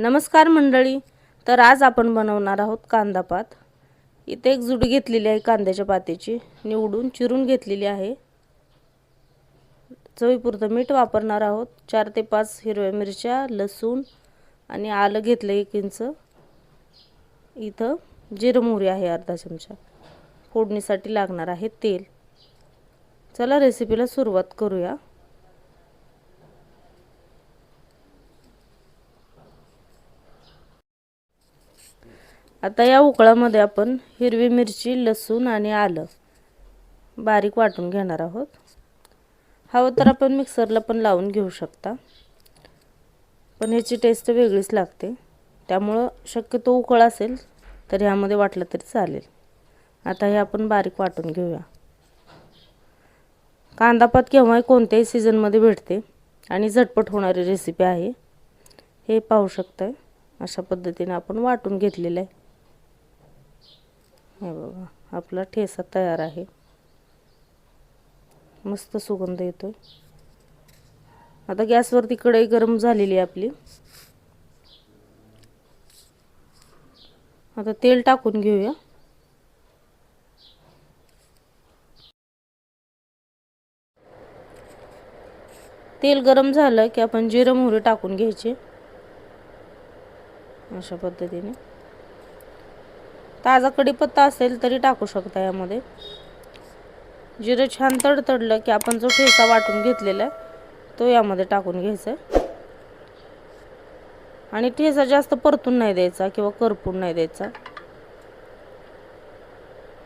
नमस्कार मंडळी. तर आज आपण बनवणार आहोत कांदा पात. इथे एक जुडी घेतलेली आहे कांद्याच्या पातीची. निवडून चिरून घेतलेली आहे. चवीपुरतं मीठ वापरणार आहोत. चार ते पाच हिरव्या मिरच्या लसूण आणि आलं घेतलं एक इंच. इथं जिरमोहरी आहे अर्धा चमचा. फोडणीसाठी लागणार आहे तेल. चला रेसिपीला सुरुवात करूया. आता या उकळामध्ये आपण हिरवी मिरची लसूण आणि आलं बारीक वाटून घेणार आहोत. हवं तर आपण मिक्सरला पण लावून घेऊ शकता. पण ह्याची टेस्ट वेगळीच लागते. त्यामुळं शक्यतो उकळ असेल तर ह्यामध्ये वाटलं तरी चालेल. आता हे आपण बारीक वाटून घेऊया. कांदापात केव्हाही कोणत्याही सीझनमध्ये भेटते आणि झटपट होणारी रेसिपी आहे. हे पाहू शकताय. अशा पद्धतीने आपण वाटून घेतलेलं आहे. हे बघा आपला ठेसा तयार आहे. मस्त सुगंध येतो आता गॅसवरती कढई गरम झालेली आहे आपली. आता तेल टाकून घेऊया. तेल गरम झालं की आपण जिरं मोहरी टाकून घ्यायचे. अशा पद्धतीने. ताजा कढीपत्ता असेल तरी टाकू शकता यामध्ये. जिरं छान तडतडलं की आपण जो ठेचा वाटून घेतलेला आहे तो यामध्ये टाकून घ्यायचा आणि ठेचा जास्त परतून नाही द्यायचा किंवा करपून नाही द्यायचा.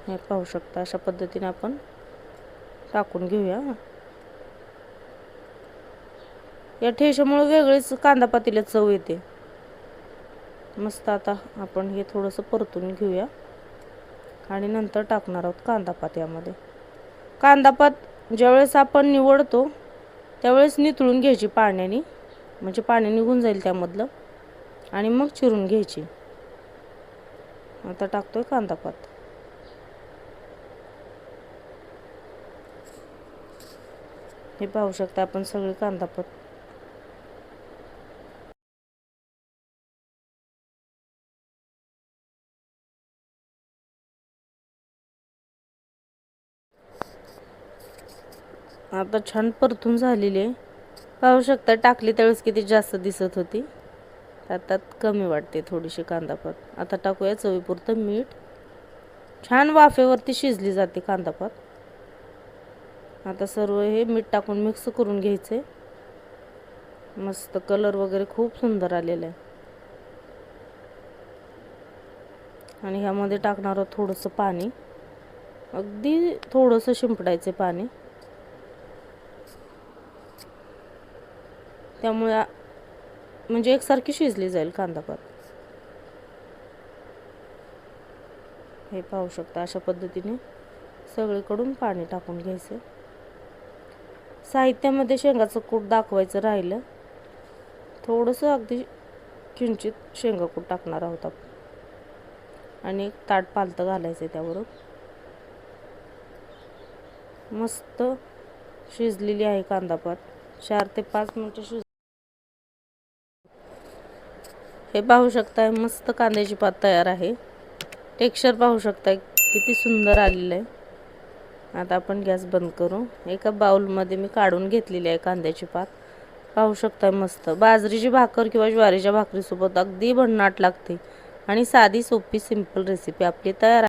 हे पाहू शकता अशा पद्धतीने आपण टाकून घेऊया. या ठेशामुळे वेगळीच कांदा पातीला चव येते. मस्त आता आपण हे थोडंसं परतून घेऊया. आणि नंतर टाकणार आहोत कांदापात यामध्ये. कांदापात ज्यावेळेस आपण निवडतो त्यावेळेस नितळून घ्यायची पाण्याने. म्हणजे पाणी निघून जाईल त्यामधलं. आणि मग चिरून घ्यायची. आता टाकतोय कांदापात हे पाहू शकता आपण सगळे कांदापात आता छान परतून झालेली आहे. पाहू शकता टाकली त्यावेळेस किती जास्त दिसत होती. त्यात कमी वाटते थोडीशी कांदापात आता टाकूया चवीपुरतं मीठ. छान वाफेवरती शिजली जाते कांदापात आता सर्व हे मीठ टाकून मिक्स करून घ्यायचे मस्त कलर वगैरे खूप सुंदर आलेला आहे. आणि ह्यामध्ये टाकणार थोडंसं पाणी. अगदी थोडंसं शिंपडायचे पाणी. त्यामुळे म्हणजे एकसारखी शिजली जाईल कांदापात हे पाहू शकता अशा पद्धतीने सगळीकडून पाणी टाकून घ्यायचं. साहित्यामध्ये शेंगाचं कूट दाखवायचं राहिलं थोडंसं अगदी किंचित शेंगा कूट टाकणार आहोत आपण. आणि एक ताट पालतं घालायचं त्यावरून. मस्त शिजलेली आहे कांदापात चार ते पाच मिनटं शिज हे पाहू शकताय मस्त कांद्याची पात तयार आहे. टेक्स्चर पाहू शकताय किती सुंदर आलेलं आहे आता आपण गॅस बंद करू. एका बाउलमध्ये मी काढून घेतलेली आहे कांद्याची पात. पाहू शकताय मस्त. बाजरीची भाकर किंवा ज्वारीच्या भाकरीसोबत अगदी भन्नाट लागते. आणि साधी सोपी सिंपल रेसिपी आपली तयार